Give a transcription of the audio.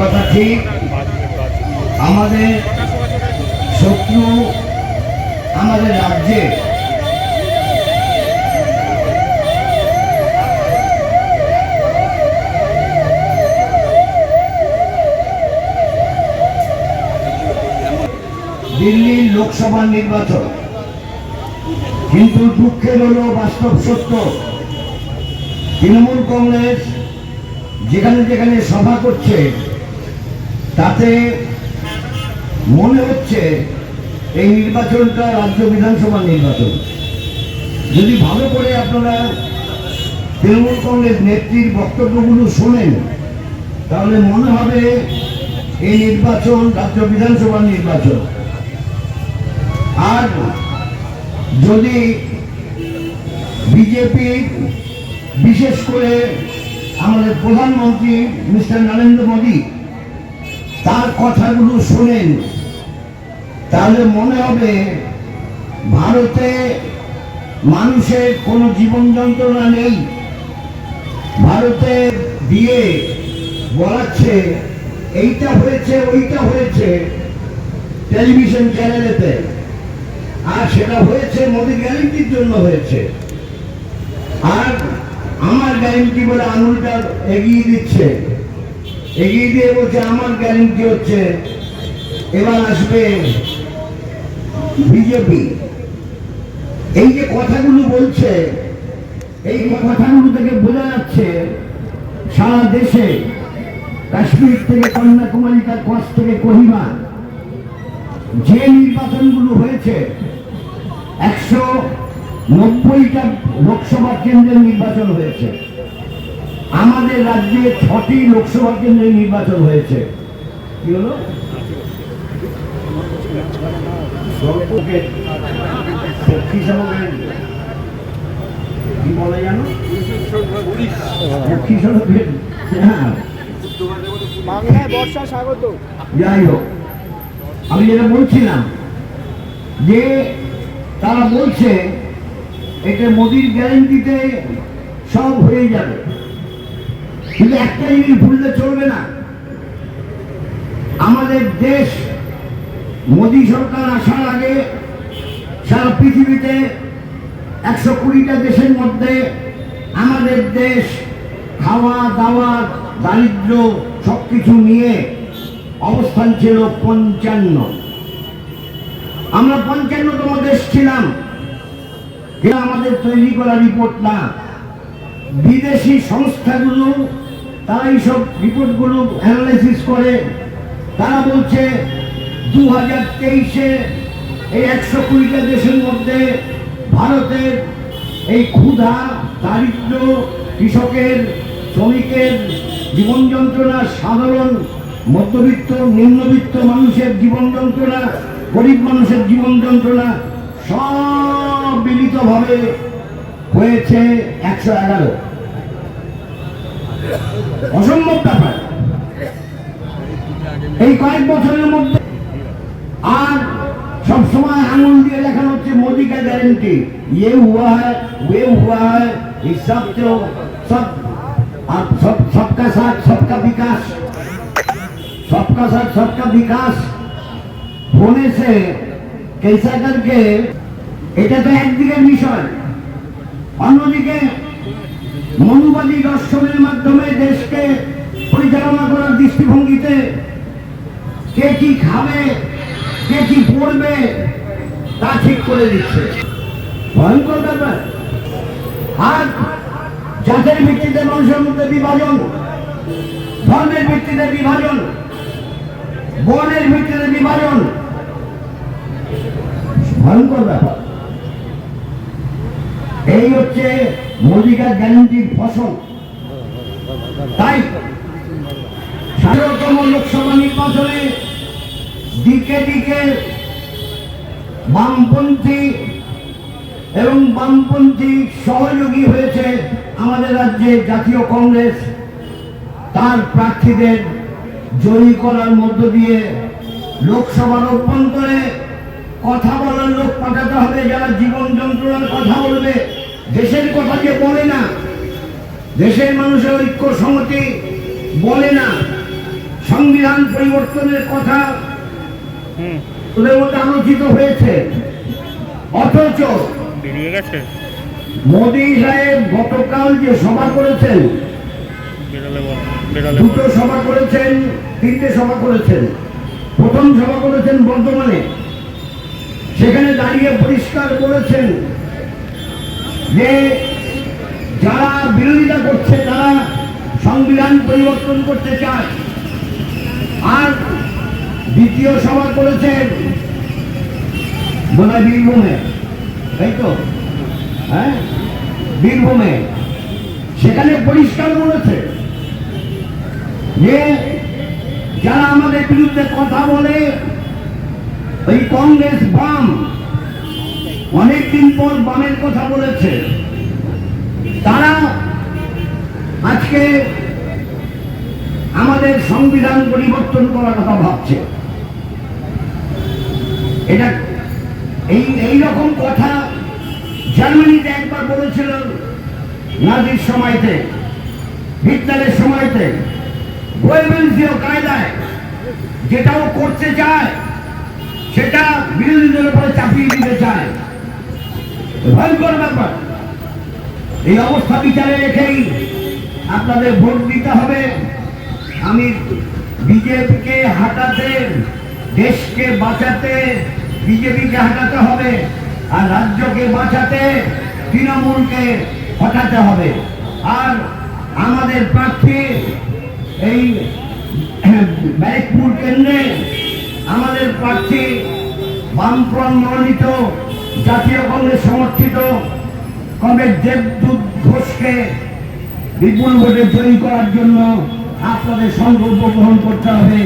কথা ঠিক। আমাদের শত্রু আমাদের রাজ্যে দিল্লির লোকসভা নির্বাচন। কিন্তু দুঃখের হলো বাস্তব সত্য। তৃণমূল কংগ্রেস যেখানে যেখানে সভা করছে তাতে মনে হচ্ছে এই নির্বাচনটা রাজ্য বিধানসভা নির্বাচন। যদি ভালো করে আপনারা তৃণমূল কংগ্রেস নেত্রীর বক্তব্যগুলো শোনেন, তাহলে মনে হবে এই নির্বাচন রাজ্য বিধানসভা নির্বাচন। আর যদি বিজেপি বিশেষ করে আমাদের প্রধানমন্ত্রী মিস্টার নরেন্দ্র মোদী তার কথাগুলো শোনেন। তাহলে মনে হবে ভারতে মানুষের কোনো জীবন যন্ত্রণা নেই। ভারতে দিয়ে বলাচ্ছে, এইটা হয়েছে, ওইটা হয়েছে টেলিভিশন চ্যানেলেতে। আর সেটা হয়েছে মোদী গ্যারেন্টির জন্য হয়েছে। আর আমার গ্যারেন্টি বলে আঙুলটা এগিয়ে দিচ্ছে। এগিয়ে দিয়ে বলছে, আমার গ্যারেন্টি হচ্ছে, এবার আসবে বিজেপি। এই যে কথাগুলো বলছে, এই কথাগুলো থেকে বোঝা যাচ্ছে, সারা দেশে কাশ্মীর থেকে কন্যাকুমারী তার কচ্ছ থেকে কহিমা, যে নির্বাচনগুলো হয়েছে, একশো নব্বইটা লোকসভা কেন্দ্রের নির্বাচন হয়েছে। আমাদের রাজ্যে ছটি লোকসভা কেন্দ্রের নির্বাচন হয়েছে। কি হলো? কি বলে জানো হ্যাঁ বাংলায় বর্ষা স্বাগত। যাই হোক আমি যেটা বলছিলাম যে তারা বলছে এটা মোদির গ্যারেন্টিতে সব হয়ে যাবে। কিন্তু একটা জিনিস ভুললে চলবে না। আমাদের দেশ মোদি সরকার আসার আগে সারা পৃথিবীতে একশো কুড়িটা দেশের মধ্যে আমাদের দেশ খাওয়া, দাওয়া, দারিদ্র সব কিছু নিয়ে অবস্থান ছিল পঞ্চান্ন। আমরা পঞ্চান্নতম দেশ ছিলাম। এটা আমাদের তৈরি করা রিপোর্ট না। বিদেশি সংস্থাগুলো তারা এইসব রিপোর্টগুলো অ্যানালাইসিস করে। তারা বলছে দু হাজার তেইশে এই একশো কুড়িটা দেশের মধ্যে ভারতের এই ক্ষুধা, দারিদ্র কৃষকের, শ্রমিকের জীবন যন্ত্রণা, সাধারণ মধ্যবিত্ত, নিম্নবিত্ত মানুষের জীবন যন্ত্রণা, গরিব মানুষের জীবন যন্ত্রণা সব মিলিতভাবে হয়েছে একশো এগারো। অসম্ভব ব্যাপার এই কয়েক বছরের মধ্যে আর सब समय आंगुल দিয়ে দেখানো হচ্ছে मोदी का गारंटी ये हुआ है वे हुआ है ये सब जो सब आप सब सबका साथ सबका विकास सबका साथ सबका विकास होने से कैसा करके এটা তো একদিকের বিষয় অন্যদিকে মনুবাদী দর্শনের মাধ্যমে দেশকে পরিচালনা করার দৃষ্টিভঙ্গিতে কে কি খাবে কে কি পড়বে, তা ঠিক করে দিচ্ছে। ভয়ঙ্কর ব্যাপার। আর জাতের ভিত্তিতে মানুষের মধ্যে বিভাজন, ধর্মের ভিত্তিতে বিভাজন, বর্ণের ভিত্তিতে বিভাজন, ভয়ঙ্কর ব্যাপার। এই হচ্ছে মোদিকার গ্যারান্টির ফসল। তাই ষাটতম লোকসভা নির্বাচনে দিকে দিকে বামপন্থী এবং বামপন্থী সহযোগী হয়েছে আমাদের রাজ্যে জাতীয় কংগ্রেস। তার প্রার্থীদের জয়ী করার মধ্য দিয়ে লোকসভার অভ্যন্তরে কথা বলার লোক পাঠাতে হবে, যারা জীবন যন্ত্রণার কথা বলবে। দেশের কথা যে বলে না, দেশের মানুষের ঐক্য সংহতি বলে না। সংবিধান পরিবর্তনের কথা ওদের মধ্যে আলোচিত হয়েছে। অথচ মোদী সাহেব গতকাল যে সভা করেছেন দুটো সভা করেছেন তিনটে সভা করেছেন প্রথম সভা করেছেন বর্ধমানে। সেখানে দাঁড়িয়ে পরিষ্কার করেছেন যে যারা বিরোধিতা করছে তারা সংবিধান পরিবর্তন করতে চায়। আর দ্বিতীয় সভা করেছেন বোধহয় বীরভূমে। তাই তো? হ্যাঁ? বীরভূমে। সেখানে পরিষ্কার বলেছে যে যারা আমাদের বিরুদ্ধে কথা বলে, ওই কংগ্রেস বাম অনেকদিন পর বামের কথা বলেছে। তারা আজকে সংবিধান পরিবর্তন করার কথা ভাবছে। এটা এই এই রকম কথা জার্মানিতে একবার বলেছিল নাজির সময়তে, হিটলারের সময়তে। গোয়েবেলসীয় কায়দায় যেটাও করতে চায়, সেটা বিরোধীদের উপরে চাপিয়ে দিতে চায়। ভয়ঙ্কর ব্যাপার। এই অবস্থা বিচারে রেখেই আপনাদের ভোট দিতে হবে। আমি বিজেপিকে হাঁটাতে, দেশকে বাঁচাতে, বিজেপিকে হাঁটাতে হবে আর রাজ্যকে বাঁচাতে তৃণমূলকে হটাতে হবে। আর আমাদের প্রার্থী এই ব্যারেকপুর কেন্দ্রে আমাদের প্রার্থী বামফ্রন্ট মনোনীত জাতীয় কংগ্রেস সমর্থিত কংগ্রেস দেবদূত ঘোষকে বিপুল ভোটে জয়ী করার জন্য আপনাদের সংকল্প গ্রহণ করতে হবে।